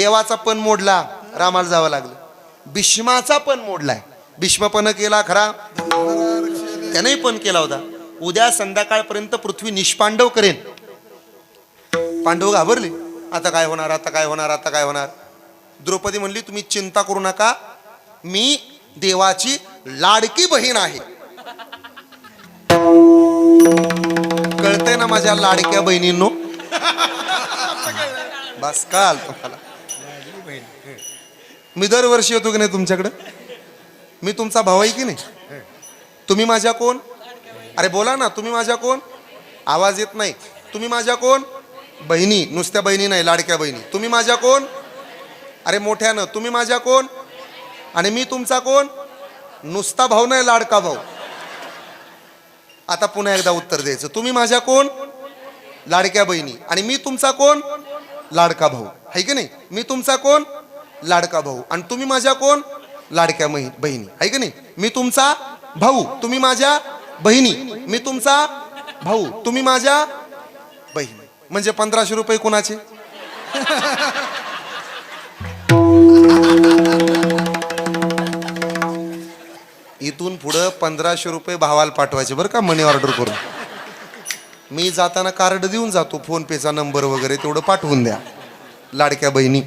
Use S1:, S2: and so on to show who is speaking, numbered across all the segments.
S1: देवाचा पण मोडला रामाला जावं लागलं. भीष्माचा पण मोडलाय. भीष्मपण केला खरा. त्यानेही पण केला होता. उद्या संध्याकाळपर्यंत पृथ्वी निष्पांडव करेन. पांडव घाबरले. आता काय होणार आता काय होणार आता काय होणार? द्रौपदी म्हणली तुम्ही चिंता करू नका. मी देवाची लाडकी बहीण आहे. कळतंय ना माझ्या लाडक्या बहिणींनो? बस काल तुम्हाला. मी दरवर्षी येतो की नाही तुमच्याकडं? मी तुमचा भाऊ आहे की नाही? तुम्ही माझ्या कोण? अरे बोला ना तुम्ही माझ्या कोण? आवाज येत नाही. तुम्ही माझ्या कोण? बहिणी नुसत्या बहिणी नाही लाडक्या बहिणी. तुम्ही माझ्या कोण? अरे मोठ्यानं तुम्ही माझ्या कोण? आणि मी तुमचा कोण? नुसता भाऊ नाही लाडका भाऊ. आता पुन्हा एकदा उत्तर द्यायचं. तुम्ही माझ्या कोण? लाडक्या बहिणी. आणि मी तुमचा कोण? लाडका भाऊ. आहे की नाही? मी तुमचा कोण? लाडका भाऊ. आणि तुम्ही माझ्या कोण? लाडक्या बहिणी. आहे नाही? मी तुमचा भाऊ. तुम्ही माझ्या बहिणी. मी तुमचा भाऊ. तुम्ही माझ्या बहिणी. म्हणजे पंधराशे रुपये कोणाचे? इथून पुढं पंधराशे रुपये भावाला पाठवायचे बरं का मनी ऑर्डर करून. मी जाताना कार्ड देऊन जातो. फोन पेचा नंबर वगैरे तेवढं पाठवून द्या. लाडक्या बहिणी.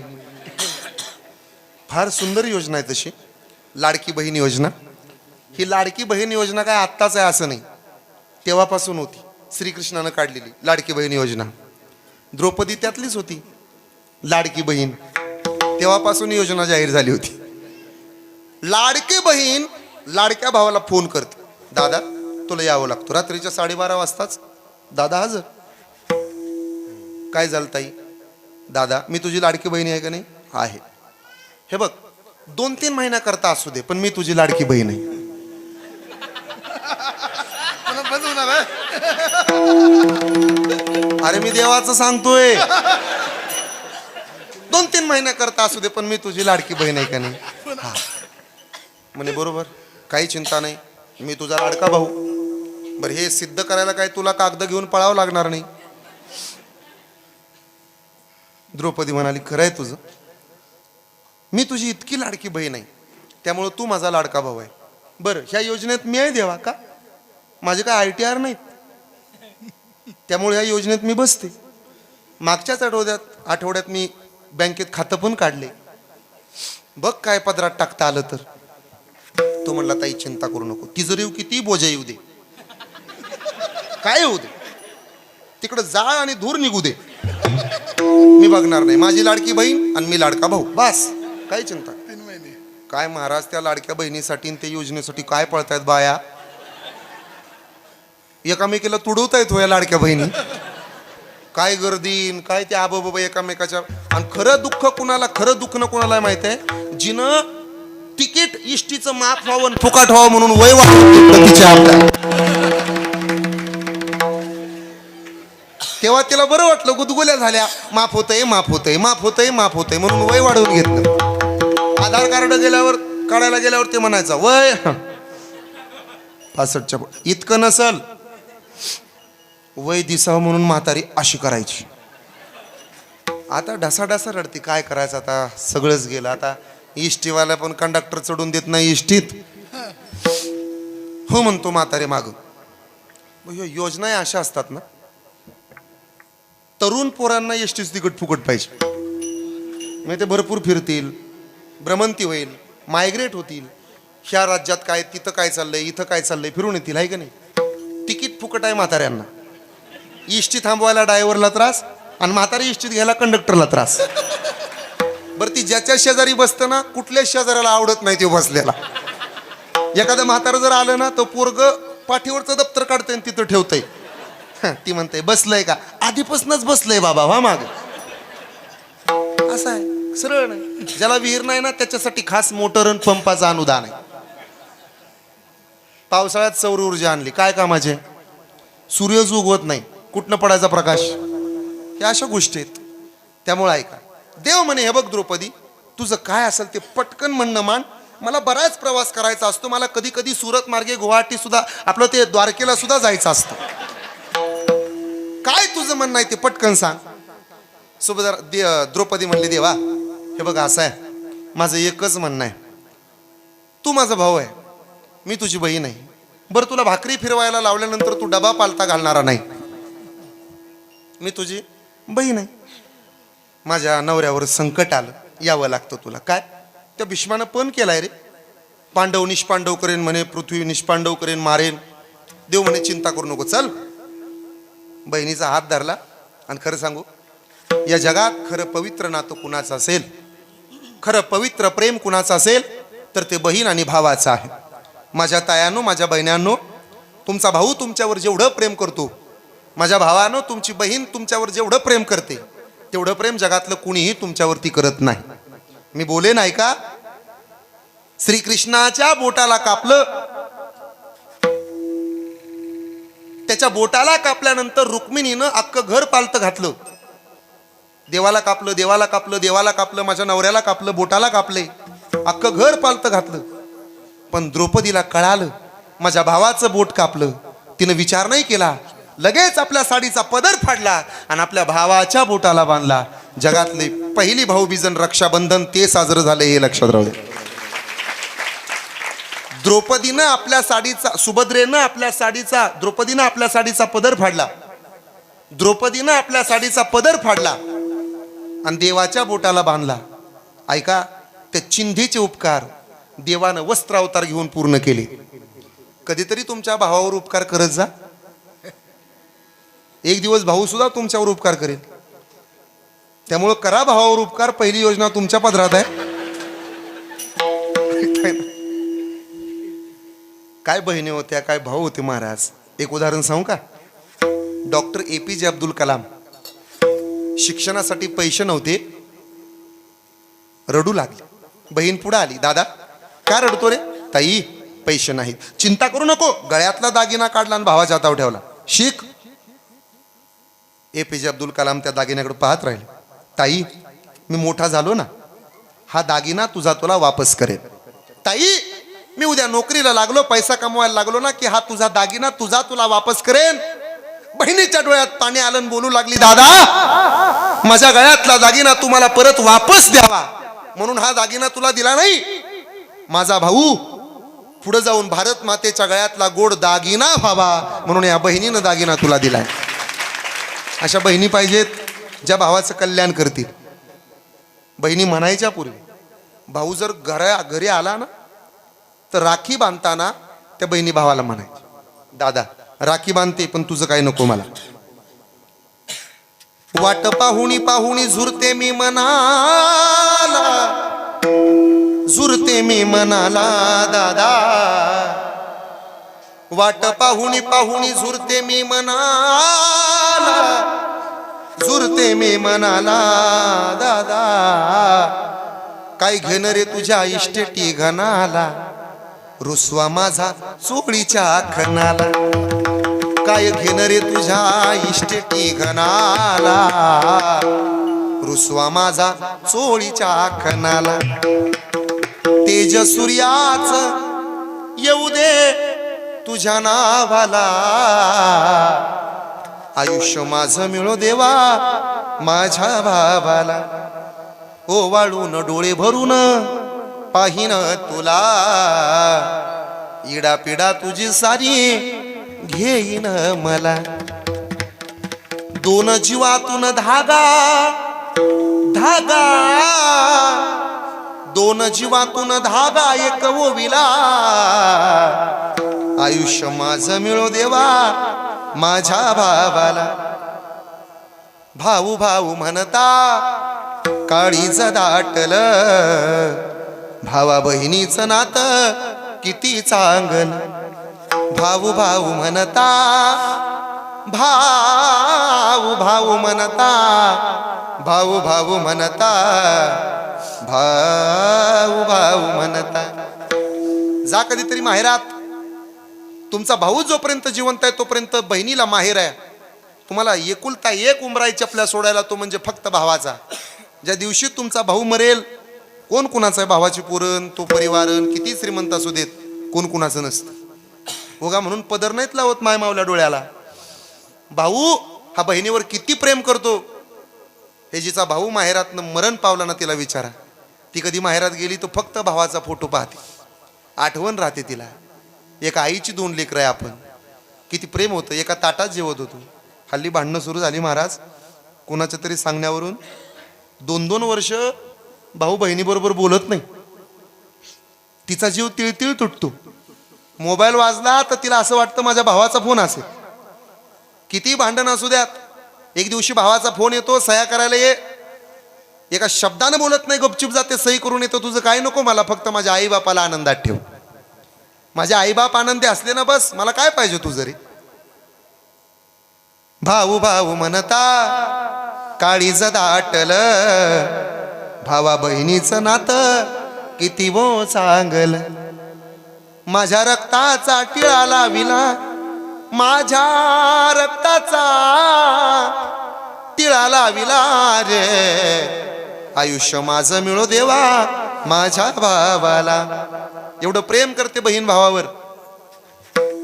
S1: फार सुंदर योजना आहे तशी. लाडकी बहीण योजना. ही लाडकी बहीण योजना काय आत्ताच आहे असं नाही. तेव्हापासून होती. श्रीकृष्णानं काढलेली लाडकी बहीण योजना. द्रौपदी त्यातलीच होती. लाडकी बहीण. तेव्हापासून योजना जाहीर झाली होती. लाडकी बहीण लाडक्या भावाला फोन करते. दादा तुला यावं लागतो. रात्रीच्या साडेबारा वाजताच. दादा हजर. काय झालं ताई? दादा मी तुझी लाडकी बहीण आहे का नाही? आहे. हे बघ दोन तीन महिन्या करता असू दे पण मी तुझी लाडकी बहीण आहे. अरे मी देवाचं सांगतोय. दोन तीन महिन्या करता असू दे पण मी तुझी लाडकी बहीण आहे का नाही? हा. म्हणे बरोबर काही चिंता नाही. मी तुझा लाडका भाऊ. बरं हे सिद्ध करायला काय तुला कागद घेऊन पळावं लागणार नाही? द्रौपदी म्हणाली खरं आहे तुझं. मी तुझी इतकी लाडकी बहीण आहे. त्यामुळं तू माझा लाडका भाऊ आहे. बरं ह्या योजनेत मी आहे देवा का? माझे काय आय टी आर नाहीत? त्यामुळे ह्या योजनेत मी बसते. मागच्याच आठवड्यात आठवड्यात मी बँकेत खातं पण काढले. बघ काय पदरात टाकता आलं तर. तो म्हणला ताई चिंता करू नको. तिजोरी येऊ किती बोजा येऊ दे. काय येऊ दे? तिकडं जाळ आणि धूर निघू दे. मी बघणार नाही. माझी लाडकी बहीण आणि मी लाडका भाऊ. बस. काही चिंता?
S2: तीन महिने.
S1: काय महाराज त्या लाडक्या बहिणीसाठी आणि त्या योजनेसाठी काय पळतायत बाया? एकामेकीला तुडवतायत हो या लाडक्या बहिणी. काय गर्दीन काय ते आबोबाबा एकामेकाच्या आणि खरं दुःख कुणाला खरं दुःख न कुणाला माहीत आहे? जिनं तिकीट इष्टीचं माफ व्हावं आणि फुकाट व्हावं म्हणून वय तिच्या आपल्या तेव्हा तिला बरं वाटलं गुदगुल्या झाल्या. माफ होतंय माफ होतंय माफ होतंय माफ होतंय म्हणून वय वाढवून घेतलं. आधार कार्ड गेल्यावर काढायला गेल्यावर ते म्हणायचं वय. पासष्टच्या इतकं नसल. वय दिसावं म्हणून म्हातारी अशी करायची. आता ढसा ढसा रडते काय करायचं आता? सगळंच गेलं. आता इष्टीवाला पण कंडक्टर चढून देत नाही इष्टीत. हो म्हणतो म्हातारे माग. योजना अशा असतात ना. तरुण पोरांना एसटीच तिकट फुकट पाहिजे. म्हणजे ते भरपूर फिरतील. भ्रमंती होईल मायग्रेट होतील. ह्या राज्यात काय तिथं काय चाललंय इथं काय चाललंय फिरून येतील आहे का नाही? तिकीट फुकट आहे म्हाताऱ्यांना. इष्टी थांबवायला ड्रायव्हरला त्रास आणि म्हातारी इष्टीत घ्यायला कंडक्टरला त्रास. बरं ती ज्याच्या शेजारी बसतं ना कुठल्याच शेजाऱ्याला आवडत नाही ते बसलेला. एखादं म्हातारं जर आलं ना तर पोरग पाठीवरचं दप्तर काढतंय आणि तिथं ठेवतंय. ती म्हणते बसलंय का? आधीपासूनच बसलंय बाबा वा माग. असं आहे. सरळ नाही. ज्याला विहीर नाही ना त्याच्यासाठी खास मोटर आणि पंपाचं अनुदान आहे. पावसाळ्यात सौर ऊर्जा आणली. काय कामाचे सूर्यच उगवत नाही. कुठनं पडायचा प्रकाश? या अशा गोष्टी आहेत. त्यामुळे ऐका. देव म्हणे हे बघ द्रौपदी तुझं काय असेल ते पटकन म्हणणं मान. मला बराच प्रवास करायचा असतो. मला कधी कधी सुरत मार्गे गुवाहाटी सुद्धा आपलं ते द्वारकेला सुद्धा जायचं असतं. काय तुझं म्हणणं आहे ते पटकन सांग. सुभद्रा दे- द्रौपदी म्हणली देवा हे बघ असं आहे. माझं एकच म्हणणं आहे. तू माझा भाऊ आहे. मी तुझी बहीण आहे. बरं तुला भाकरी फिरवायला लावल्यानंतर तू डबा पालता घालणारा नाही. मी तुझी बहीण आहे. माझ्या नवऱ्यावर संकट आलं. यावं लागतं तुला. काय? त्या भीष्मानं पण केलाय रे. पांडव निष्पांडव करेन म्हणे पृथ्वी निष्पांडव करेन मारेन. देव म्हणे चिंता करू नको. चल. बहिणीचा हात धरला. आणि खरं सांगू या जगात खरं पवित्र नातं कुणाचं असेल खरं पवित्र प्रेम कुणाचं असेल तर ते बहीण आणि भावाचं आहे. माझ्या तायांनो माझ्या बहिण्यांनो तुमचा भाऊ तुमच्यावर जेवढं प्रेम करतो माझ्या भावानं तुमची बहीण तुमच्यावर जेवढं प्रेम करते तेवढं प्रेम जगातलं कुणीही तुमच्यावरती करत नाही. मी बोले नाही का? श्रीकृष्णाच्या बोटाला कापलं. त्याच्या बोटाला कापल्यानंतर रुक्मिणीनं अख्खं घर पालतं घातलं. देवाला कापलं देवाला कापलं देवाला कापलं माझ्या नवऱ्याला कापलं बोटाला कापले. अख्खं घर पालतं घातलं. पण द्रौपदीला कळालं माझ्या भावाचं बोट कापलं. तिनं विचार नाही केला. लगेच आपल्या साडीचा पदर फाडला आणि आपल्या भावाच्या बोटाला बांधला. जगातले पहिली भाऊबीजन रक्षाबंधन ते साजरं झाले हे लक्षात राहू द्रौपदीनं आपल्या साडीचा सुभद्रेनं आपल्या साडीचा द्रौपदीनं आपल्या साडीचा पदर फाडला. द्रौपदीनं आपल्या साडीचा पदर फाडला. आणि देवाच्या बोटाला बांधला. ऐका त्या चिंधीचे उपकार देवानं वस्त्र अवतार घेऊन पूर्ण केले. कधीतरी तुमच्या भावावर उपकार करत जा. एक दिवस भाऊ सुद्धा तुमच्यावर उपकार करेल. त्यामुळं करा भावावर उपकार पहिली योजना तुमच्या पदरात आहे. काय बहिणी होत्या काय भाऊ होते महाराज? एक उदाहरण सांगू का? डॉक्टर ए पी जे अब्दुल कलाम. शिक्षणासाठी पैसे नव्हते. रडू लागली. बहीण पुढे आली दादा काय रडतो रे? ताई पैसे नाहीत. चिंता करू नको. गळ्यातला दागिना काढला आणि भावाच्या हातावर ठेवला. शिक. ए. पी जे अब्दुल कलाम त्या दागिन्याकडे पाहत राहिले. ताई मी मोठा झालो ना. हा दागिना तुझा तुला वापस करेल. ताई मी उद्या नोकरीला लागलो पैसा कमवायला लागलो ना की हा तुझा दागिना तुझा तुला वापस करेन. बहिणीच्या डोळ्यात पाणी आलं बोलू लागली दादा माझ्या गळ्यातला दागिना तुम्हाला परत वापस द्यावा. म्हणून हा दागिना तुला दिला नाही. माझा भाऊ पुढे जाऊन भारत मातेच्या गळ्यातला गोड दागिना व्हावा. म्हणून या बहिणीनं दागिना तुला दिलाय अशा बहिणी पाहिजेत ज्या भावाचं कल्याण करतील. बहिणी म्हणायच्या पूर्वी भाऊ जर घरा घरी आला ना तर राखी बांधताना त्या बहिणी भावाला म्हणायची दादा राखी बांधते पण तुझं काय नको मला. वाट पाहुणी पाहुणी झुरते मी मनाला. झुरते मी मनाला दादा. वाट पाहुणी पाहुणी झुरते मी मनाला. झुरते मी मनाला दादा. काय घेणं रे तुझ्या इष्टेटी घनाला? रुसवा माझा चोळीच्या खणाला. काय घेणार रे तुझ्या इष्टेटी घनाला रुसवा माझा चोळीच्या खणाला. तेज सूर्याच येऊ दे तुझ्या नावाला. आयुष्य माझं मिळो देवा माझ्या भावाला. ओ वाळून डोळे भरून पाहिन तुला. इडा पिडा तुझी सारी घेईन मला. दोन जीवातून धागा धागा. दोन जीवातून धागा एक ओविला. आयुष्य माझं मिळो देवा माझ्या भावाला. भाऊ भाऊ म्हणता काळीच दाटलं. भावा बहिणीचं नातं किती चांगल. भाऊ भाऊ म्हणता भाऊ भाऊ म्हणता भाऊ भाऊ म्हणता भाऊ भाऊ म्हणता. जा कधीतरी माहेरात. तुमचा भाऊ जोपर्यंत जिवंत आहे तोपर्यंत बहिणीला माहेर आहे. तुम्हाला एकुलता एक उमराई चपल्या सोडायला तो म्हणजे फक्त भावाचा. ज्या दिवशी तुमचा भाऊ मरेल कोण कुणाचं आहे भावाची पुरण तो परिवारण किती श्रीमंत असू देत कोण कुणाचं नसतं. हो उगा म्हणून पदर नाहीत लावत माय मावल्या डोळ्याला. भाऊ हा बहिणीवर किती प्रेम करतो? हे जिचा भाऊ माहेरातनं मरण पावला ना तिला विचारा. ती कधी माहेरात गेली तो फक्त भावाचा फोटो पाहते. आठवण राहते तिला. एका आईची दोन लेकरं आहे आपण. किती प्रेम होतं. एका ताटात जेवत होतो. हल्ली भांडणं सुरू झाली महाराज. कोणाच्या तरी सांगण्यावरून दोन दोन वर्ष भाऊ बहिणीबरोबर बोलत नाही. तिचा जीव तिळतिळ तुटतो. मोबाईल वाजला तर तिला असं वाटतं माझ्या भावाचा फोन असेल. किती भांडण असू द्यात. एक दिवशी भावाचा फोन येतो सह्या करायला ये. एका शब्दानं बोलत नाही गपचूप जाते सही करून येतो तुझं काय नको मला फक्त माझ्या आई बापाला आनंदात ठेव. माझे आईबाप आनंदी असले ना बस मला काय पाहिजे तुझं जरी? भाऊ भाऊ म्हणता काळीज दाटल भावा बहिणीचं नातं किती वो चांगल. माझ्या रक्ताचा टिळा लाविला माझ्या रक्ताचा टिळा लाविला रे. आयुष्य माझं मिळो देवा माझ्या भावाला. एवढं प्रेम करते बहीण भावावर.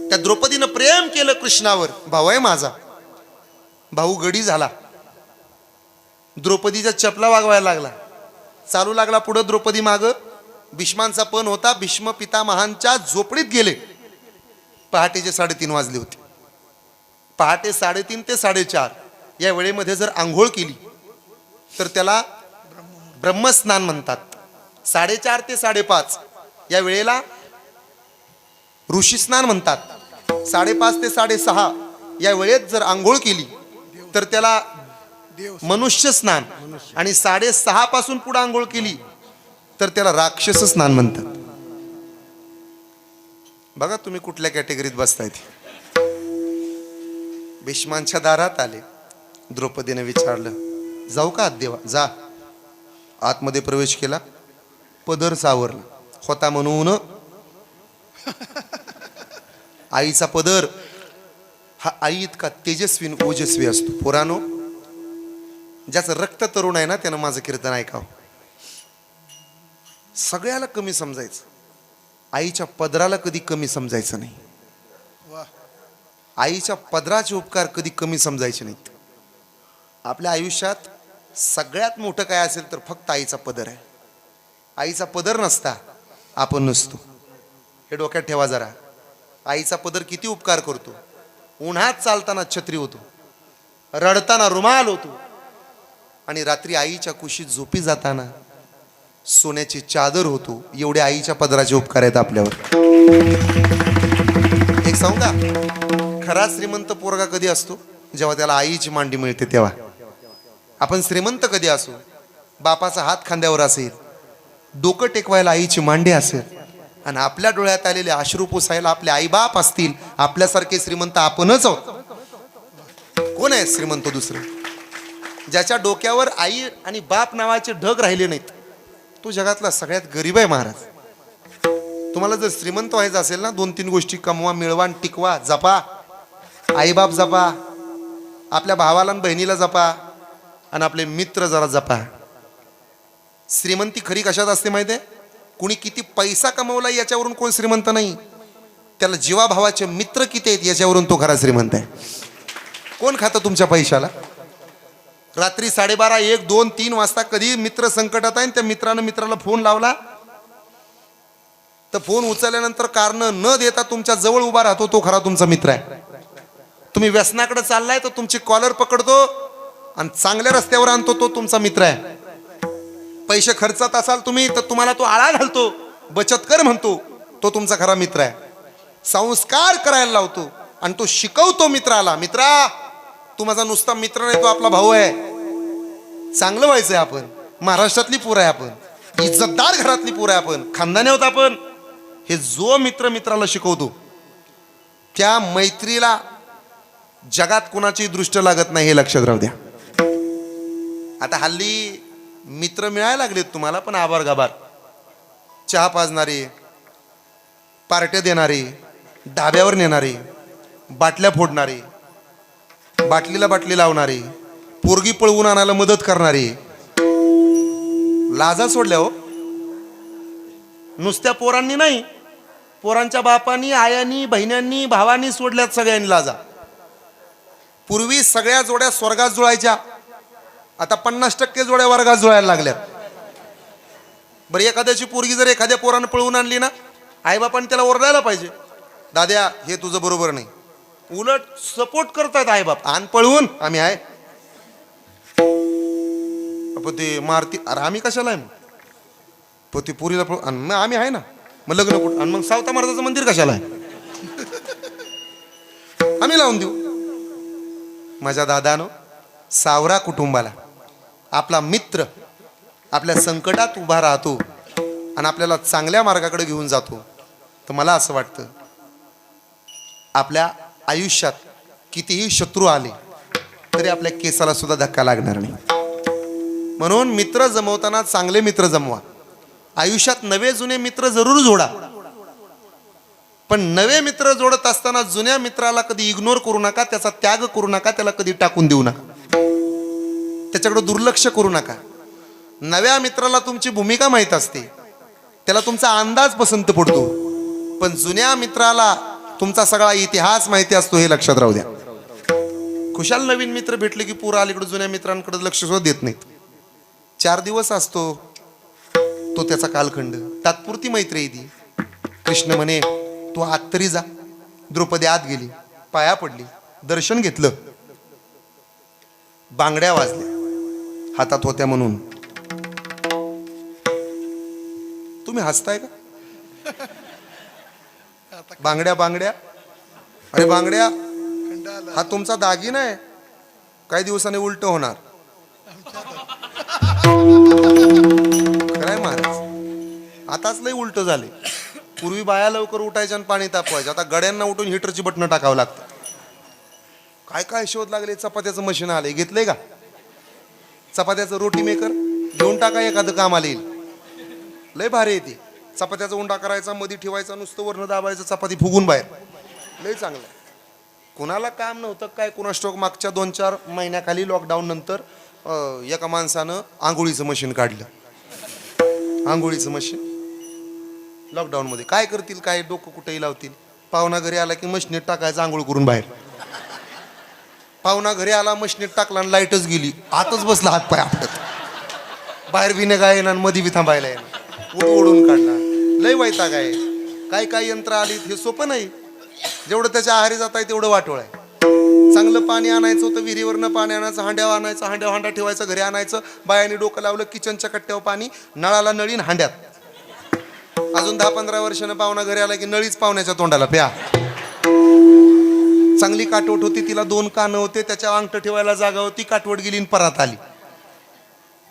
S1: त्या द्रौपदीनं प्रेम केलं कृष्णावर. भाऊ आहे माझा. भाऊ गडी झाला. द्रौपदीचा चपला वागवायला लागला. चालू लागला पुढं द्रौपदी माग. भीष्मांचा पण होता. भीष्म पितामहांच्या झोपडीत गेले. पहाटेचे साडेतीन वाजले होते. पहाटे साडेतीन ते साडेचार. या वेळेमध्ये जर आंघोळ केली तर त्याला ब्रह्मस्नान म्हणतात. साडेचार ते साडेपाच. या वेळेला ऋषी स्नान म्हणतात. साडेपाच ते साडेसहा. या वेळेत जर आंघोळ केली तर त्याला मनुष्य स्नान. आणि साडेसहा पासून पुढे आंघोळ केली तर त्याला राक्षस स्नान म्हणतात. बघा तुम्ही कुठल्या कॅटेगरीत बसताय ते. भीष्मांच्या दारात आले. द्रौपदीने विचारलं जाऊ का आत देवा? जा. आतमध्ये प्रवेश केला. पदर सावरला. होता म्हणून आईचा पदर. हा आई इतका तेजस्वी ओजस्वी असतो. पुरानो ज्याचं रक्त तरुण आहे ना त्यानं माझं कीर्तन ऐकावं. सगळ्याला कमी समजायचं. आईच्या पदराला कधी कमी समजायचं नाही. आईच्या पदराचे उपकार कधी कमी समजायचे नाहीत. आपल्या आयुष्यात सगळ्यात मोठं काय असेल तर फक्त आईचा पदर आहे. आईचा पदर नसता आपण नसतो. हे डोक्यात ठेवा जरा. आईचा पदर किती उपकार करतो. उन्हात चालताना छत्री होतो. रडताना रुमाल होतो. आणि रात्री आईच्या कुशीत झोपी जाताना सोन्याची चादर होतो. एवढे आईच्या पदराचे उपकार आहेत आपल्यावर. एक सांगू का? खरा श्रीमंत पोरगा कधी असतो? जेव्हा त्याला आईची मांडी मिळते तेव्हा. आपण श्रीमंत कधी असू? बापाचा हात खांद्यावर असेल. डोकं टेकवायला आईची मांडी असेल. आणि आपल्या डोळ्यात आलेले अश्रू पुसायला आपले आईबाप असतील. आपल्यासारखे श्रीमंत आपणच आहोत. कोण आहे श्रीमंत दुसरं? ज्याच्या डोक्यावर आई आणि बाप नावाचे ढग राहिले नाहीत. तो जगातला सगळ्यात गरीब आहे महाराज. तुम्हाला जर श्रीमंत व्हायचं असेल ना दोन तीन गोष्टी कमवा मिळवा आणि टिकवा जपा. आईबाप जपा आपल्या भावाला आणि बहिणीला जपा आणि आपले मित्र जरा जपा. श्रीमंती खरी कशात असते माहिती आहे? कुणी किती पैसा कमवला याच्यावरून कोण श्रीमंत नाही. त्याला जीवाभावाचे मित्र किती आहेत याच्यावरून तो खरा श्रीमंत आहे. कोण खातं तुमच्या पैशाला? रात्री साडेबारा एक दोन तीन वाजता कधी मित्र संकटात आहे आणि त्या मित्रानं मित्राला फोन लावला. तर फोन उचलल्यानंतर कारण न देता तुमच्या जवळ उभा राहतो तो खरा तुमचा मित्र आहे. तुम्ही व्यसनाकडे चाललाय तर तुमची कॉलर पकडतो आणि चांगल्या रस्त्यावर आणतो तो तुमचा मित्र आहे. पैसे खर्चात असाल तुम्ही तर तुम्हाला तो आळा घालतो. बचत कर म्हणतो तो तुमचा खरा मित्र आहे. संस्कार करायला लावतो आणि तो शिकवतो मित्राला मित्रा तू माझा नुसता मित्र नाही तो आपला भाऊ आहे. चांगलं व्हायचंय आपण. महाराष्ट्रातली पोर आहे आपण. इज्जतदार घरातली पोर आहे आपण. खानदानी होत आपण. हे जो मित्र मित्राला शिकवतो त्या मैत्रीला जगात कुणाची दृष्ट लागत नाही हे लक्षात राहू द्या. आता हल्ली मित्र मिळायला लागलेत तुम्हाला पण आभार गाभार चहा पाजणारे पार्ट्या देणारे डाब्यावर नेणारे बाटल्या फोडणारे बाटलीला बाटली लावणारी पोरगी पळवून आणायला मदत करणारी. लाजा सोडल्या हो. नुसत्या पोरांनी नाही पोरांच्या बापांनी आयांनी बहिण्यांनी भावांनी सोडल्यात सगळ्यांनी लाजा. पूर्वी सगळ्या जोड्या स्वर्गात जुळायच्या. आता पन्नास टक्के जोड्या वर्गात जुळायला लागल्यात. बरं एखाद्याची पोरगी जर एखाद्या पोरानं पळवून आणली ना आईबापाने त्याला ओरडायला पाहिजे. दाद्या हे तुझं बरोबर नाही. उलट सपोर्ट करतायत बाप. आण पळवून आम्ही आहे. पण ते मारती. अरे आम्ही कशाला आहे मग? पण ते पुरीला पळून मग आम्ही आहे ना. मग लग्न कुठं? आणि मग सावता महाराजाचं मंदिर कशाला आहे? आम्ही लावून देऊ. माझ्या दादानो सावरा कुटुंबाला आपला मित्र आपल्या संकटात उभा राहतो आणि आपल्याला चांगल्या मार्गाकडे घेऊन जातो. तर मला असं वाटतं आपल्या आयुष्यात कितीही शत्रू आले तरी आपल्या केसाला सुद्धा धक्का लागणार नाही. म्हणून मित्र जमवताना चांगले मित्र जमवा. आयुष्यात नवे जुने मित्र जरूर जोडा. पण नवे मित्र जोडत असताना जुन्या मित्राला कधी इग्नोर करू नका त्याचा त्याग करू नका त्याला कधी टाकून देऊ नका. त्याच्याकडे दुर्लक्ष करू नका. नव्या मित्राला तुमची भूमिका माहीत असते. त्याला तुमचा अंदाज पसंत पडतो. पण जुन्या मित्राला तुमचा सगळा इतिहास माहिती असतो हे लक्षात राहू द्या. खुशाल नवीन मित्र भेटले की पुरा अलीकडे जुन्या मित्रांकडे लक्ष सुद्धा देत नाहीत. चार दिवस असतो. तो त्याचा कालखंड. तात्पुरती मैत्री आहे ती. कृष्ण म्हणे तू आत तरी जा. द्रौपदी आत गेली. पाया पडली. दर्शन घेतलं. बांगड्या वाजल्या. हातात होत्या म्हणून. तुम्ही हसताय का? बांगड्या बांगड्या. अरे बांगड्या हा तुमचा दागिना आहे. काही दिवसांनी उलट होणार. काय महाराज. आताच लय उलट झाले. पूर्वी बाया लवकर उठायच्या आणि पाणी तापवायचे आता गड्यांना उठून हिटरची बटणं टाकावं लागतं. काय काय शोध लागले? चपात्याचं मशीन आले घेतलंय का? चपात्याचं रोटी मेकर घेऊन टाका एखादं काम येईल. लय भारी येते चपात्याचा उंडा करायचा मध्ये ठेवायचा नुसतं वर्ण दाबायचं चपाती फुगून बाहेर. लय चांगलं आहे. कुणाला काम नव्हतं काय कुणा स्टॉक मागच्या दोन चार महिन्याखाली लॉकडाऊन नंतर एका माणसानं आंघोळीचं मशीन काढलं. आंघोळीचं मशीन लॉकडाऊनमध्ये काय करतील काय डोकं कुठेही लावतील. पाहुणा घरी आला की मशीनीत टाकायचं आंघोळ करून बाहेर. पाहुणा घरी आला मशीनीत टाकला आणि लाईटच गेली. आतच बसला हात पाय आपटत. बाहेर बी काय येणार मध्ये बी थांबायला येणार. ओढून काढला लय वैताग आहे. काय काय यंत्र आलीत हे सोपं नाही. जेवढं त्याच्या आहारी जात आहे तेवढं वाटोळ आहे. चांगलं पाणी आणायचं होतं विहिरीवरनं पाणी आणायचं हांड्यावर आणायचं हांड्या हांडा ठेवायचं घरी आणायचं. बायाने डोकं लावलं किचनच्या कट्ट्यावर पाणी नळाला नळीन हांड्यात. अजून दहा पंधरा वर्षानं पाहुणा घरी आला की नळीच पाहुण्याच्या तोंडाला प्या. चांगली काटवट होती तिला दोन कानं होते त्याच्या अंगठ ठेवायला जागा होती काटवट गेली आणि परत आली.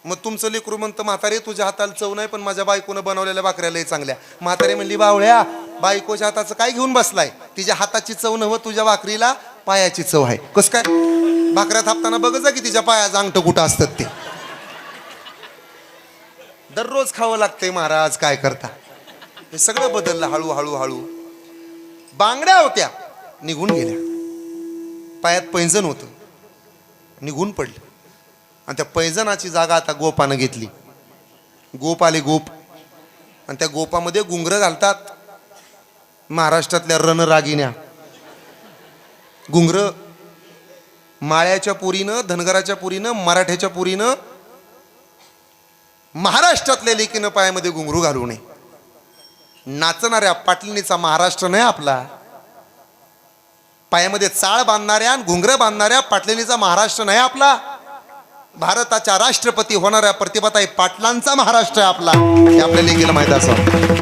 S1: मग तुमचं लेकरू म्हणतं म्हातारे तुझ्या हाताला चव नाही पण माझ्या बायकोनं बनवलेल्या भाकऱ्यालाही चांगल्या. म्हातारे म्हणली बावळ्या बायकोच्या हाताचं काय घेऊन बसलाय? तिच्या हाताची चव नव तुझ्या भाकरीला पायाची चव आहे. कस काय? भाकऱ्या थापताना बघत जा की तिच्या पायाचं अंगठ कुठं असतात ते. दररोज खावं लागतंय महाराज काय करता? हे सगळं बदललं हळू हळू हळू. बांगड्या होत्या निघून गेल्या. पायात पैंजण होतं. निघून पडलं. आणि त्या पैजनाची जागा आता गोपानं घेतली. गोप आले गोप. आणि त्या गोपामध्ये गुंगर घालतात. महाराष्ट्रातल्या रणरागिन्या गुंगर माळ्याच्या पुरीनं धनगराच्या पुरीनं मराठ्याच्या पुरीनं महाराष्ट्रातल्या लेकीनं पायामध्ये घुंगरू घालू नये. नाचणाऱ्या पाटलिणीचा महाराष्ट्र नाही आपला. पायामध्ये चाळ बांधणाऱ्या आणि घुंगरं बांधणाऱ्या पाटलिणीचा महाराष्ट्र नाही आपला. भारताच्या राष्ट्रपती होणाऱ्या प्रतिभाताई पाटलांचा महाराष्ट्र आहे आपला. हे आपल्या गेलं माहीत असं